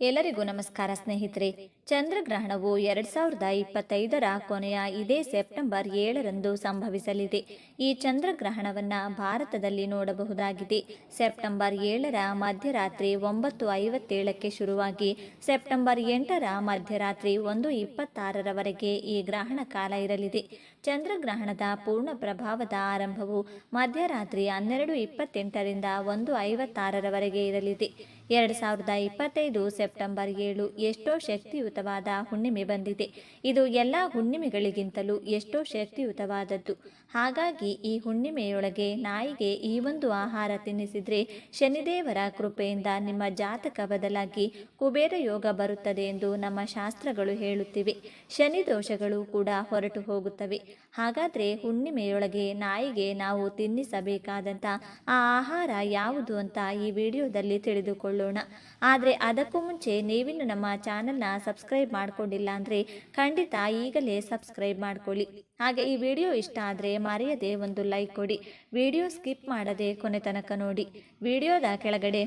ಎಲ್ಲರಿಗೂ ನಮಸ್ಕಾರ ಸ್ನೇಹಿತರೆ. ಚಂದ್ರಗ್ರಹಣವು ಎರಡ್ ಸಾವಿರದ ಇಪ್ಪತ್ತೈದರ ಕೊನೆಯ ಇದೇ ಸೆಪ್ಟೆಂಬರ್ ಏಳರಂದು ಸಂಭವಿಸಲಿದೆ. ಈ ಚಂದ್ರಗ್ರಹಣವನ್ನ ಭಾರತದಲ್ಲಿ ನೋಡಬಹುದಾಗಿದೆ. ಸೆಪ್ಟೆಂಬರ್ ಏಳರ ಮಧ್ಯರಾತ್ರಿ ಒಂಬತ್ತು ಐವತ್ತೇಳಕ್ಕೆ ಶುರುವಾಗಿ ಸೆಪ್ಟೆಂಬರ್ ಎಂಟರ ಮಧ್ಯರಾತ್ರಿ ಒಂದು ಇಪ್ಪತ್ತಾರರವರೆಗೆ ಈ ಗ್ರಹಣ ಕಾಲ ಇರಲಿದೆ. ಚಂದ್ರಗ್ರಹಣದ ಪೂರ್ಣ ಪ್ರಭಾವದ ಆರಂಭವು ಮಧ್ಯರಾತ್ರಿ ಹನ್ನೆರಡು ಇಪ್ಪತ್ತೆಂಟರಿಂದ ಒಂದು ಐವತ್ತಾರರವರೆಗೆ ಇರಲಿದೆ. ಎರಡು ಸಾವಿರದ ಇಪ್ಪತ್ತೈದು ಸೆಪ್ಟೆಂಬರ್ ಏಳು ಎಷ್ಟೋ ಶಕ್ತಿಯುತವಾದ ಹುಣ್ಣಿಮೆ ಬಂದಿದೆ. ಇದು ಎಲ್ಲ ಹುಣ್ಣಿಮೆಗಳಿಗಿಂತಲೂ ಎಷ್ಟೋ ಶಕ್ತಿಯುತವಾದದ್ದು. ಹಾಗಾಗಿ ಈ ಹುಣ್ಣಿಮೆಯೊಳಗೆ ನಾಯಿಗೆ ಈ ಒಂದು ಆಹಾರ ತಿನ್ನಿಸಿದ್ರೆ ಶನಿದೇವರ ಕೃಪೆಯಿಂದ ನಿಮ್ಮ ಜಾತಕ ಬದಲಾಗಿ ಕುಬೇರ ಯೋಗ ಬರುತ್ತದೆ ಎಂದು ನಮ್ಮ ಶಾಸ್ತ್ರಗಳು ಹೇಳುತ್ತಿವೆ. ಶನಿ ದೋಷಗಳು ಕೂಡ ಹೊರಟು ಹೋಗುತ್ತವೆ. ಹಾಗಾದರೆ ಹುಣ್ಣಿಮೆಯೊಳಗೆ ನಾಯಿಗೆ ನಾವು ತಿನ್ನಿಸಬೇಕಾದಂಥ ಆ ಆಹಾರ ಯಾವುದು ಅಂತ ಈ ವಿಡಿಯೋದಲ್ಲಿ ತಿಳಿದುಕೊಳ್ಳೋಣ ಆದರೆ ಅದಕ್ಕೂ ಮುಂಚೆ ನೀವಿನ್ನು ನಮ್ಮ ಚಾನಲ್ನ ಸಬ್ಸ್ಕ್ರೈಬ್ ಮಾಡಿಕೊಂಡಿಲ್ಲ ಅಂದರೆ ಖಂಡಿತ ಈಗಲೇ ಸಬ್ಸ್ಕ್ರೈಬ್ ಮಾಡಿಕೊಳ್ಳಿ. ಹಾಗೆ ಈ ವಿಡಿಯೋ ಇಷ್ಟ ಆದರೆ ಮರೆಯದೆ ಒಂದು ಲೈಕ್ ಕೊಡಿ. ವಿಡಿಯೋ ಸ್ಕಿಪ್ ಮಾಡದೆ ಕೊನೆ ತನಕ ನೋಡಿ. ವಿಡಿಯೋದ ಕೆಳಗಡೆ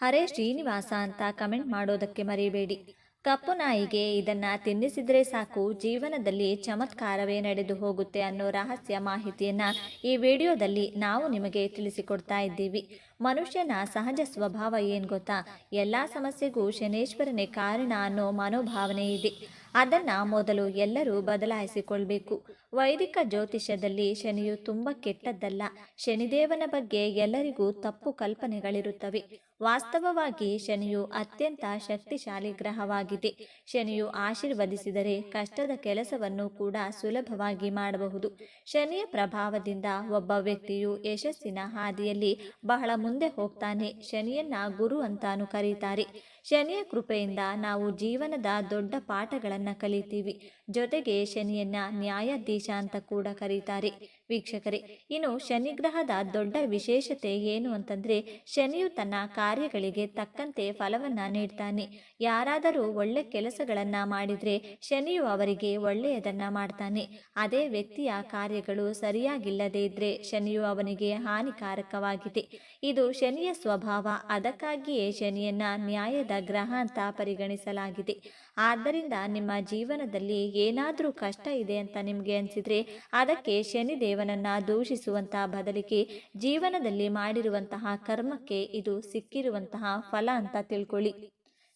ಹರೇ ಶ್ರೀನಿವಾಸ ಅಂತ ಕಮೆಂಟ್ ಮಾಡೋದಕ್ಕೆ ಮರಿಬೇಡಿ. ಕಪ್ಪು ನಾಯಿಗೆ ಇದನ್ನ ತಿನ್ನಿಸಿದ್ರೆ ಸಾಕು, ಜೀವನದಲ್ಲಿ ಚಮತ್ಕಾರವೇ ನಡೆದು ಹೋಗುತ್ತೆ ಅನ್ನೋ ರಹಸ್ಯ ಮಾಹಿತಿಯನ್ನ ಈ ವಿಡಿಯೋದಲ್ಲಿ ನಾವು ನಿಮಗೆ ತಿಳಿಸಿಕೊಡ್ತಾ ಇದ್ದೀವಿ. ಮನುಷ್ಯನ ಸಹಜ ಸ್ವಭಾವ ಏನು ಗೊತ್ತಾ? ಎಲ್ಲ ಸಮಸ್ಯೆಗೂ ಶನೇಶ್ವರನೇ ಕಾರಣ ಅನ್ನೋ ಮನೋಭಾವನೆ ಇದೆ. ಅದನ್ನ ಮೊದಲು ಎಲ್ಲರೂ ಬದಲಾಯಿಸಿಕೊಳ್ಬೇಕು. ವೈದಿಕ ಜ್ಯೋತಿಷ್ಯದಲ್ಲಿ ಶನಿಯು ತುಂಬ ಕೆಟ್ಟದ್ದಲ್ಲ. ಶನಿದೇವನ ಬಗ್ಗೆ ಎಲ್ಲರಿಗೂ ತಪ್ಪು ಕಲ್ಪನೆಗಳಿರುತ್ತವೆ. ವಾಸ್ತವವಾಗಿ ಶನಿಯು ಅತ್ಯಂತ ಶಕ್ತಿಶಾಲಿ ಗ್ರಹವಾಗಿದೆ. ಶನಿಯು ಆಶೀರ್ವದಿಸಿದರೆ ಕಷ್ಟದ ಕೆಲಸವನ್ನು ಕೂಡ ಸುಲಭವಾಗಿ ಮಾಡಬಹುದು. ಶನಿಯ ಪ್ರಭಾವದಿಂದ ಒಬ್ಬ ವ್ಯಕ್ತಿಯು ಯಶಸ್ಸಿನ ಹಾದಿಯಲ್ಲಿ ಬಹಳ ಮುಂದೆ ಹೋಗ್ತಾನೆ. ಶನಿಯನ್ನ ಗುರು ಅಂತಾನು ಕರೀತಾರೆ. ಶನಿಯ ಕೃಪೆಯಿಂದ ನಾವು ಜೀವನದ ದೊಡ್ಡ ಪಾಠಗಳನ್ನು ಕಲಿತೀವಿ. ಜೊತೆಗೆ ಶನಿಯನ್ನ ನ್ಯಾಯಾಧೀಶ ಅಂತ ಕೂಡ ಕರೀತಾರೆ. ವೀಕ್ಷಕರೇ, ಇನ್ನು ಶನಿಗ್ರಹದ ದೊಡ್ಡ ವಿಶೇಷತೆ ಏನು ಅಂತಂದ್ರೆ, ಶನಿಯು ತನ್ನ ಕಾರ್ಯಗಳಿಗೆ ತಕ್ಕಂತೆ ಫಲವನ್ನ ನೀಡ್ತಾನೆ. ಯಾರಾದರೂ ಒಳ್ಳೆ ಕೆಲಸಗಳನ್ನ ಮಾಡಿದ್ರೆ, ಶನಿಯು ಅವರಿಗೆ ಒಳ್ಳೆಯದನ್ನ ಮಾಡ್ತಾನೆ. ಅದೇ ವ್ಯಕ್ತಿಯ ಕಾರ್ಯಗಳು ಸರಿಯಾಗಿಲ್ಲದೇ ಇದ್ರೆ, ಶನಿಯು ಅವನಿಗೆ ಹಾನಿಕಾರಕವಾಗಿದೆ. ಇದು ಶನಿಯ ಸ್ವಭಾವ, ಅದಕ್ಕಾಗಿಯೇ ಶನಿಯನ್ನ ನ್ಯಾಯದ ಗ್ರಹ ಅಂತ ಪರಿಗಣಿಸಲಾಗಿದೆ. ಆದ್ದರಿಂದ ನಿಮ್ಮ ಜೀವನದಲ್ಲಿ ಏನಾದರೂ ಕಷ್ಟ ಇದೆ ಅಂತ ನಿಮಗೆ ಅನಿಸಿದರೆ ಅದಕ್ಕೆ ಶನಿದೇವನನ್ನು ದೂಷಿಸುವಂತಹ ಬದಲಿಗೆ ಜೀವನದಲ್ಲಿ ಮಾಡಿರುವಂತಹ ಕರ್ಮಕ್ಕೆ ಇದು ಸಿಕ್ಕಿರುವಂತಹ ಫಲ ಅಂತ ತಿಳ್ಕೊಳ್ಳಿ.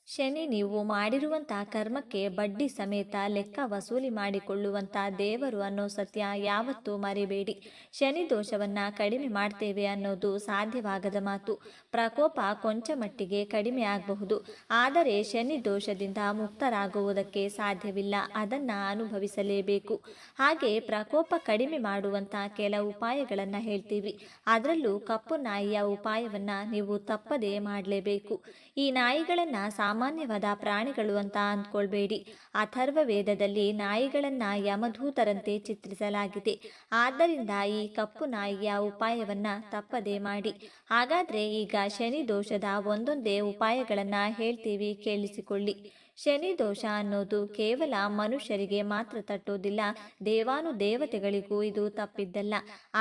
ಶನಿ ನೀವು ಮಾಡಿರುವಂತಹ ಕರ್ಮಕ್ಕೆ ಬಡ್ಡಿ ಸಮೇತ ಲೆಕ್ಕ ವಸೂಲಿ ಮಾಡಿಕೊಳ್ಳುವಂತ ದೇವರು ಅನ್ನೋ ಸತ್ಯ ಯಾವತ್ತೂ ಮರಿಬೇಡಿ. ಶನಿ ದೋಷವನ್ನ ಕಡಿಮೆ ಮಾಡ್ತೇವೆ ಅನ್ನೋದು ಸಾಧ್ಯವಾಗದ ಮಾತು. ಪ್ರಕೋಪ ಕೊಂಚ ಮಟ್ಟಿಗೆ ಕಡಿಮೆ ಆಗಬಹುದು. ಆದರೆ ಶನಿ ದೋಷದಿಂದ ಮುಕ್ತರಾಗುವುದಕ್ಕೆ ಸಾಧ್ಯವಿಲ್ಲ. ಅದನ್ನು ಅನುಭವಿಸಲೇಬೇಕು. ಹಾಗೆ ಪ್ರಕೋಪ ಕಡಿಮೆ ಮಾಡುವಂಥ ಕೆಲ ಉಪಾಯಗಳನ್ನು ಹೇಳ್ತೀವಿ. ಅದರಲ್ಲೂ ಕಪ್ಪು ನಾಯಿಯ ಉಪಾಯವನ್ನ ನೀವು ತಪ್ಪದೇ ಮಾಡಲೇಬೇಕು. ಈ ನಾಯಿಗಳನ್ನು ಸಾಮಾನ್ಯವಾದ ಪ್ರಾಣಿಗಳು ಅಂತ ಅಂದ್ಕೊಳ್ಬೇಡಿ. ಅಥರ್ವ ವೇದದಲ್ಲಿ ನಾಯಿಗಳನ್ನ ಯಮಧೂತರಂತೆ ಚಿತ್ರಿಸಲಾಗಿದೆ. ಆದ್ದರಿಂದ ಈ ಕಪ್ಪು ನಾಯಿಯ ಉಪಾಯವನ್ನ ತಪ್ಪದೆ ಮಾಡಿ. ಹಾಗಾದ್ರೆ ಈಗ ಶನಿ ದೋಷದ ಒಂದೊಂದೇ ಉಪಾಯಗಳನ್ನ ಹೇಳ್ತೀವಿ ಕೇಳಿಸಿಕೊಳ್ಳಿ. ಶನಿ ದೋಷ ಅನ್ನೋದು ಕೇವಲ ಮನುಷ್ಯರಿಗೆ ಮಾತ್ರ ತಟ್ಟೋದಿಲ್ಲ, ದೇವಾನು ದೇವತೆಗಳಿಗೂ ಇದು ತಪ್ಪಿದ್ದಲ್ಲ.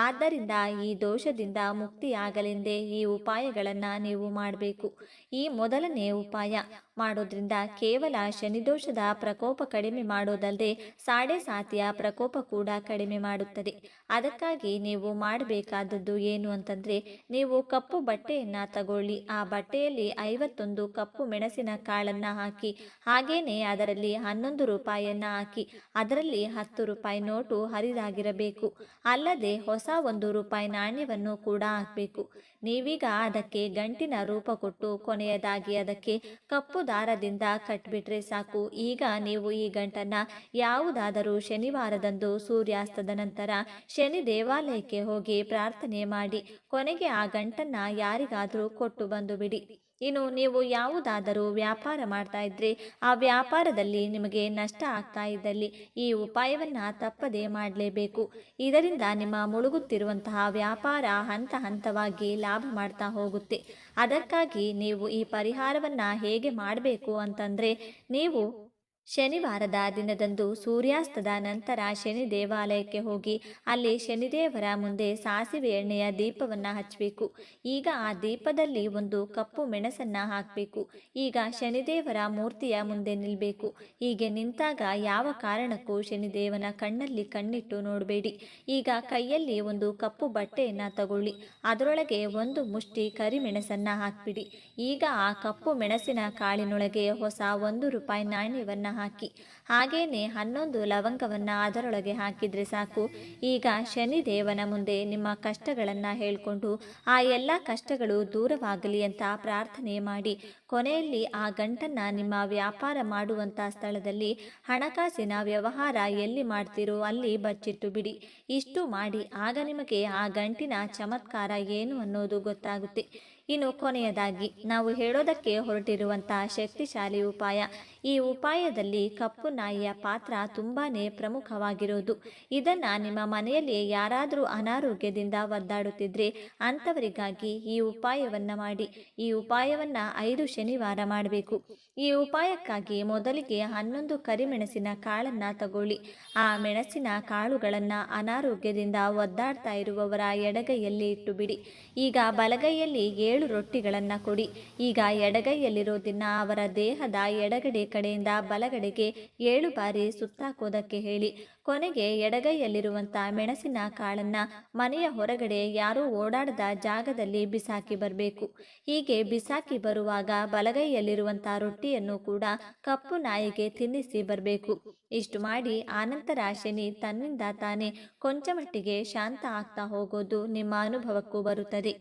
ಆದ್ದರಿಂದ ಈ ದೋಷದಿಂದ ಮುಕ್ತಿಯಾಗಲೆಂದೇ ಈ ಉಪಾಯಗಳನ್ನು ನೀವು ಮಾಡಬೇಕು. ಈ ಮೊದಲನೇ ಉಪಾಯ ಮಾಡೋದ್ರಿಂದ ಕೇವಲ ಶನಿದೋಷದ ಪ್ರಕೋಪ ಕಡಿಮೆ ಮಾಡೋದಲ್ಲದೆ ಸಾಡೆ ಸಾತಿಯ ಪ್ರಕೋಪ ಕೂಡ ಕಡಿಮೆ ಮಾಡುತ್ತದೆ. ಅದಕ್ಕಾಗಿ ನೀವು ಮಾಡಬೇಕಾದದ್ದು ಏನು ಅಂತಂದರೆ, ನೀವು ಕಪ್ಪು ಬಟ್ಟೆಯನ್ನು ತಗೊಳ್ಳಿ. ಆ ಬಟ್ಟೆಯಲ್ಲಿ ಐವತ್ತೊಂದು ಕಪ್ಪು ಮೆಣಸಿನ ಕಾಳನ್ನು ಹಾಕಿ, ಹಾಗೇನೆ ಅದರಲ್ಲಿ ಹನ್ನೊಂದು ರೂಪಾಯಿಯನ್ನು ಹಾಕಿ, ಅದರಲ್ಲಿ ಹತ್ತು ರೂಪಾಯಿ ನೋಟು ಹರಿದಾಗಿರಬೇಕು. ಅಲ್ಲದೆ ಹೊಸ ಒಂದು ರೂಪಾಯಿ ನಾಣ್ಯವನ್ನು ಕೂಡ ಹಾಕಬೇಕು. ನೀವೀಗ ಅದಕ್ಕೆ ಗಂಟಿನ ರೂಪ ಕೊಟ್ಟು ಕೊನೆಯದಾಗಿ ಅದಕ್ಕೆ ಕಪ್ಪು ದಾರದಿಂದ ಕಟ್ಬಿಟ್ರೆ ಸಾಕು. ಈಗ ನೀವು ಈ ಗಂಟನ್ನು ಯಾವುದಾದರೂ ಶನಿವಾರದಂದು ಸೂರ್ಯಾಸ್ತದ ನಂತರ ಶನಿ ದೇವಾಲಯಕ್ಕೆ ಹೋಗಿ ಪ್ರಾರ್ಥನೆ ಮಾಡಿ. ಕೊನೆಗೆ ಆ ಗಂಟನ್ನು ಯಾರಿಗಾದರೂ ಕೊಟ್ಟು ಬಂದು ಬಿಡಿ. ಇನ್ನು ನೀವು ಯಾವುದಾದರೂ ವ್ಯಾಪಾರ ಮಾಡ್ತಾ ಇದ್ರೆ ಆ ವ್ಯಾಪಾರದಲ್ಲಿ ನಿಮಗೆ ನಷ್ಟ ಆಗ್ತಾ ಇದ್ದಲ್ಲಿ ಈ ಉಪಾಯವನ್ನ ತಪ್ಪದೇ ಮಾಡಲೇಬೇಕು. ಇದರಿಂದ ನಿಮ್ಮ ಮುಳುಗುತ್ತಿರುವಂತಹ ವ್ಯಾಪಾರ ಹಂತ ಹಂತವಾಗಿ ಲಾಭ ಮಾಡ್ತಾ ಹೋಗುತ್ತೆ. ಅದಕ್ಕಾಗಿ ನೀವು ಈ ಪರಿಹಾರವನ್ನ ಹೇಗೆ ಮಾಡಬೇಕು ಅಂತಂದ್ರೆ, ನೀವು ಶನಿವಾರದ ದಿನದಂದು ಸೂರ್ಯಾಸ್ತದ ನಂತರ ಶನಿ ದೇವಾಲಯಕ್ಕೆ ಹೋಗಿ ಅಲ್ಲಿ ಶನಿದೇವರ ಮುಂದೆ ಸಾಸಿವೆ ಎಣ್ಣೆಯ ದೀಪವನ್ನು ಹಚ್ಚಬೇಕು ಈಗ ಆ ದೀಪದಲ್ಲಿ ಒಂದು ಕಪ್ಪು ಮೆಣಸನ್ನು ಹಾಕಬೇಕು. ಈಗ ಶನಿದೇವರ ಮೂರ್ತಿಯ ಮುಂದೆ ನಿಲ್ಲಬೇಕು ಹೀಗೆ ನಿಂತಾಗ ಯಾವ ಕಾರಣಕ್ಕೂ ಶನಿದೇವನ ಕಣ್ಣಲ್ಲಿ ಕಣ್ಣಿಟ್ಟು ನೋಡಬೇಡಿ. ಈಗ ಕೈಯಲ್ಲಿ ಒಂದು ಕಪ್ಪು ಬಟ್ಟೆಯನ್ನು ತಗೊಳ್ಳಿ. ಅದರೊಳಗೆ ಒಂದು ಮುಷ್ಟಿ ಕರಿಮೆಣಸನ್ನು ಹಾಕ್ಬಿಡಿ. ಈಗ ಆ ಕಪ್ಪು ಮೆಣಸಿನ ಕಾಳಿನೊಳಗೆ ಹೊಸ ಒಂದು ರೂಪಾಯಿ ನಾಣ್ಯವನ್ನು ಹಾಕಿ ಹಾಗೇನೆ ಹನ್ನೊಂದು ಲವಂಗವನ್ನು ಅದರೊಳಗೆ ಹಾಕಿದರೆ ಸಾಕು. ಈಗ ಶನಿದೇವನ ಮುಂದೆ ನಿಮ್ಮ ಕಷ್ಟಗಳನ್ನು ಹೇಳಿಕೊಂಡು ಆ ಎಲ್ಲ ಕಷ್ಟಗಳು ದೂರವಾಗಲಿ ಅಂತ ಪ್ರಾರ್ಥನೆ ಮಾಡಿ. ಕೊನೆಯಲ್ಲಿ ಆ ಗಂಟನ್ನು ನಿಮ್ಮ ವ್ಯಾಪಾರ ಮಾಡುವಂಥ ಸ್ಥಳದಲ್ಲಿ ಹಣಕಾಸಿನ ವ್ಯವಹಾರ ಎಲ್ಲಿ ಮಾಡ್ತೀರೋ ಅಲ್ಲಿ ಬಚ್ಚಿಟ್ಟು ಬಿಡಿ. ಇಷ್ಟು ಮಾಡಿ ಆಗ ನಿಮಗೆ ಆ ಗಂಟಿನ ಚಮತ್ಕಾರ ಏನು ಅನ್ನೋದು ಗೊತ್ತಾಗುತ್ತೆ. ಇನ್ನು ಕೊನೆಯದಾಗಿ ನಾವು ಹೇಳೋದಕ್ಕೆ ಹೊರಟಿರುವಂತಹ ಶಕ್ತಿಶಾಲಿ ಉಪಾಯ. ಈ ಉಪಾಯದಲ್ಲಿ ಕಪ್ಪು ನಾಯಿಯ ಪಾತ್ರ ತುಂಬಾ ಪ್ರಮುಖವಾಗಿರೋದು. ಇದನ್ನ ನಿಮ್ಮ ಮನೆಯಲ್ಲಿ ಯಾರಾದರೂ ಅನಾರೋಗ್ಯದಿಂದ ಒದ್ದಾಡುತ್ತಿದ್ರೆ ಅಂಥವರಿಗಾಗಿ ಈ ಉಪಾಯವನ್ನ ಮಾಡಿ. ಈ ಉಪಾಯವನ್ನ ಐದು ಶನಿವಾರ ಮಾಡಬೇಕು. ಈ ಉಪಾಯಕ್ಕಾಗಿ ಮೊದಲಿಗೆ ಹನ್ನೊಂದು ಕರಿಮೆಣಸಿನ ಕಾಳನ್ನ ತಗೊಳ್ಳಿ. ಆ ಮೆಣಸಿನ ಕಾಳುಗಳನ್ನು ಅನಾರೋಗ್ಯದಿಂದ ಒದ್ದಾಡ್ತಾ ಇರುವವರ ಎಡಗೈಯಲ್ಲಿ ಇಟ್ಟು ಬಿಡಿ ಈಗ ಬಲಗೈಯಲ್ಲಿ ಏಳು ರೊಟ್ಟಿಗಳನ್ನು ಕೊಡಿ. ಈಗ ಎಡಗೈಯಲ್ಲಿರೋದನ್ನ ಅವರ ದೇಹದ ಎಡಗಡೆ ಕಡೆಯಿಂದ ಬಲಗಡೆಗೆ ಏಳು ಬಾರಿ ಸುತ್ತಾಕೋದಕ್ಕೆ ಹೇಳಿ, ಕೊನೆಗೆ ಎಡಗೈಯಲ್ಲಿರುವಂಥ ಮೆಣಸಿನ ಕಾಳನ್ನು ಮನೆಯ ಹೊರಗಡೆ ಯಾರೂ ಓಡಾಡದ ಜಾಗದಲ್ಲಿ ಬಿಸಾಕಿ ಬರಬೇಕು. ಹೀಗೆ ಬಿಸಾಕಿ ಬರುವಾಗ ಬಲಗೈಯಲ್ಲಿರುವಂಥ ರೊಟ್ಟಿಯನ್ನು ಕೂಡ ಕಪ್ಪು ನಾಯಿಗೆ ತಿನ್ನಿಸಿ ಬರಬೇಕು. ಇಷ್ಟು ಮಾಡಿ ಆನಂತರ ಶನಿ ತನ್ನಿಂದ ತಾನೇ ಕೊಂಚ ಮಟ್ಟಿಗೆ ಶಾಂತ ಆಗ್ತಾ ಹೋಗೋದು ನಿಮ್ಮ ಅನುಭವಕ್ಕೂ ಬರುತ್ತದೆ.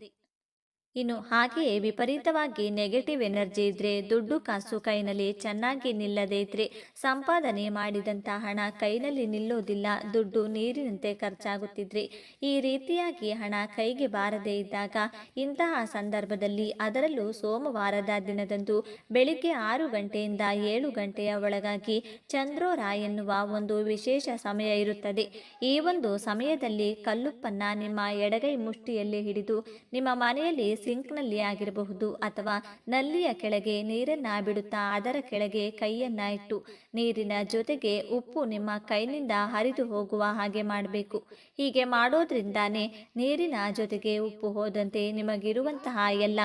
ಇನ್ನು ಹಾಗೆಯೇ ವಿಪರೀತವಾಗಿ ನೆಗೆಟಿವ್ ಎನರ್ಜಿ ಇದ್ದರೆ ದುಡ್ಡು ಕಾಸು ಕೈನಲ್ಲಿ ಚೆನ್ನಾಗಿ ನಿಲ್ಲದೇ ಇದ್ರೆ, ಸಂಪಾದನೆ ಮಾಡಿದಂಥ ಹಣ ಕೈನಲ್ಲಿ ನಿಲ್ಲೋದಿಲ್ಲ, ದುಡ್ಡು ನೀರಿನಂತೆ ಖರ್ಚಾಗುತ್ತಿದ್ರೆ. ಈ ರೀತಿಯಾಗಿ ಹಣ ಕೈಗೆ ಬಾರದೇ ಇದ್ದಾಗ ಇಂತಹ ಸಂದರ್ಭದಲ್ಲಿ ಅದರಲ್ಲೂ ಸೋಮವಾರದ ದಿನದಂದು ಬೆಳಿಗ್ಗೆ ಆರು ಗಂಟೆಯಿಂದ ಏಳು ಗಂಟೆಯ ಒಳಗಾಗಿ ಚಂದ್ರೋರ ಎನ್ನುವ ಒಂದು ವಿಶೇಷ ಸಮಯ ಇರುತ್ತದೆ. ಈ ಒಂದು ಸಮಯದಲ್ಲಿ ಕಲ್ಲುಪ್ಪನ್ನ ನಿಮ್ಮ ಎಡಗೈ ಮುಷ್ಟಿಯಲ್ಲಿ ಹಿಡಿದು ನಿಮ್ಮ ಮನೆಯಲ್ಲಿ ಸಿಂಕ್ನಲ್ಲಿ ಆಗಿರಬಹುದು ಅಥವಾ ನಲ್ಲಿಯ ಕೆಳಗೆ ನೀರನ್ನ ಬಿಡುತ್ತಾ ಅದರ ಕೆಳಗೆ ಕೈಯನ್ನ ಇಟ್ಟು, ನೀರಿನ ಜೊತೆಗೆ ಉಪ್ಪು ನಿಮ್ಮ ಕೈನಿಂದ ಹರಿದು ಹೋಗುವ ಹಾಗೆ ಮಾಡಬೇಕು. ಹೀಗೆ ಮಾಡೋದ್ರಿಂದಾನೇ ನೀರಿನ ಜೊತೆಗೆ ಉಪ್ಪು ಹೋದಂತೆ ನಿಮಗಿರುವಂತಹ ಎಲ್ಲ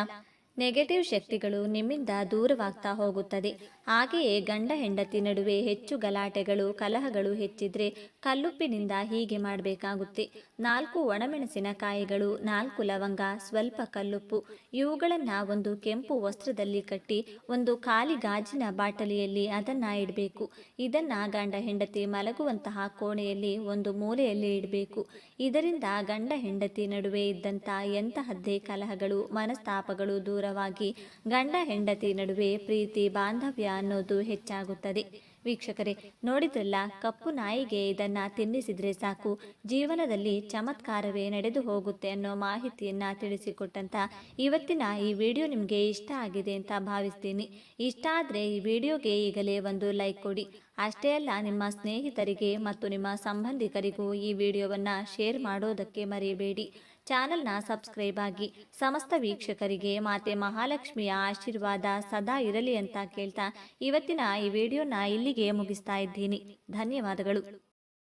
ನೆಗೆಟಿವ್ ಶಕ್ತಿಗಳು ನಿಮ್ಮಿಂದ ದೂರವಾಗ್ತಾ ಹೋಗುತ್ತದೆ. ಹಾಗೆಯೇ ಗಂಡ ಹೆಂಡತಿ ನಡುವೆ ಹೆಚ್ಚು ಗಲಾಟೆಗಳು, ಕಲಹಗಳು ಹೆಚ್ಚಿದ್ರೆ ಕಲ್ಲುಪ್ಪಿನಿಂದ ಹೀಗೆ ಮಾಡಬೇಕಾಗುತ್ತೆ. ನಾಲ್ಕು ಒಣಮೆಣಸಿನಕಾಯಿಗಳು ನಾಲ್ಕು ಲವಂಗ, ಸ್ವಲ್ಪ ಕಲ್ಲುಪ್ಪು. ಇವುಗಳನ್ನು ಒಂದು ಕೆಂಪು ವಸ್ತ್ರದಲ್ಲಿ ಕಟ್ಟಿ ಒಂದು ಖಾಲಿ ಗಾಜಿನ ಬಾಟಲಿಯಲ್ಲಿ ಅದನ್ನು ಇಡಬೇಕು. ಇದನ್ನು ಗಂಡ ಹೆಂಡತಿ ಮಲಗುವಂತಹ ಕೋಣೆಯಲ್ಲಿ ಒಂದು ಮೂಲೆಯಲ್ಲಿ ಇಡಬೇಕು. ಇದರಿಂದ ಗಂಡ ಹೆಂಡತಿ ನಡುವೆ ಇದ್ದಂಥ ಎಂತಹದ್ದೇ ಕಲಹಗಳು, ಮನಸ್ತಾಪಗಳು ದೂರವಾಗಿ ಗಂಡ ಹೆಂಡತಿ ನಡುವೆ ಪ್ರೀತಿ ಬಾಂಧವ್ಯ ಅನ್ನೋದು ಹೆಚ್ಚಾಗುತ್ತದೆ. ವೀಕ್ಷಕರೇ, ನೋಡಿದ್ರಲ್ಲ, ಕಪ್ಪು ನಾಯಿಗೆ ಇದನ್ನು ತಿನ್ನಿಸಿದ್ರೆ ಸಾಕು, ಜೀವನದಲ್ಲಿ ಚಮತ್ಕಾರವೇ ನಡೆದು ಹೋಗುತ್ತೆ ಅನ್ನೋ ಮಾಹಿತಿಯನ್ನು ತಿಳಿಸಿಕೊಟ್ಟಂತ ಇವತ್ತಿನ ಈ ವಿಡಿಯೋ ನಿಮಗೆ ಇಷ್ಟ ಆಗಿದೆ ಅಂತ ಭಾವಿಸ್ತೀನಿ. ಇಷ್ಟ ಆದರೆ ಈ ವಿಡಿಯೋಗೆ ಈಗಲೇ ಒಂದು ಲೈಕ್ ಕೊಡಿ. ಅಷ್ಟೇ ಅಲ್ಲ, ನಿಮ್ಮ ಸ್ನೇಹಿತರಿಗೆ ಮತ್ತು ನಿಮ್ಮ ಸಂಬಂಧಿಕರಿಗೂ ಈ ವಿಡಿಯೋವನ್ನು ಶೇರ್ ಮಾಡೋದಕ್ಕೆ ಮರೆಯಬೇಡಿ ಚಾನಲ್ನ ಸಬ್ಸ್ಕ್ರೈಬ್ ಆಗಿ ಸಮಸ್ತ ವೀಕ್ಷಕರಿಗೆ ಮಾತೆ ಮಹಾಲಕ್ಷ್ಮಿಯ ಆಶೀರ್ವಾದ ಸದಾ ಇರಲಿ ಅಂತ ಕೇಳ್ತಾ ಇವತ್ತಿನ ಈ ವಿಡಿಯೋನ ಇಲ್ಲಿಗೆ ಮುಗಿಸ್ತಾ ಇದ್ದೀನಿ. ಧನ್ಯವಾದಗಳು.